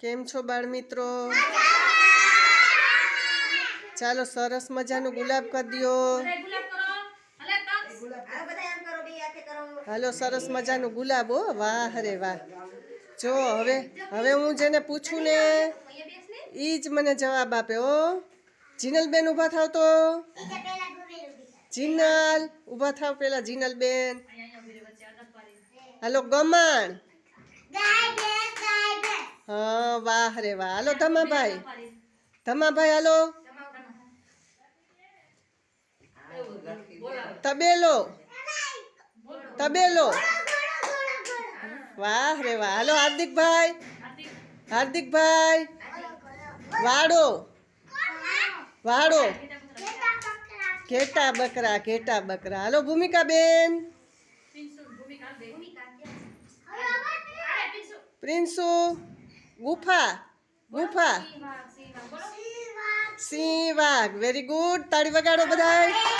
કેમ છો બાળ મિત્રો ચાલો સરસ મજાનું ગુલાબ કરી દો. હાલો, સરસ મજાનું ગુલાબ હો. વાહ રે વાહ. જો, હવે હવે હું જેને પૂછું ને એ જ મને જવાબ આપે હો. જીનલબેન ઊભા થાવ તો? જીનલ, ઊભા થાવ પેલા જીનલબેન. હાલો, ગમણ. હા વાહ રે વાહ. હાલો ધમાભાઈ. ધમાભાઈ હાલો. તબેલો. તબેલો. વાહ રે વાહ. હાલો હાર્દિકભાઈ. હાર્દિકભાઈ. વાડો. વાડો. ઘેટા બકરા ઘેટા બકરા. હાલો ભૂમિકાબેન. પ્રિન્સુ. ગુફા ગુફા. સિંહ વાઘ વેરી ગુડ તાળી વગાડો બધાય.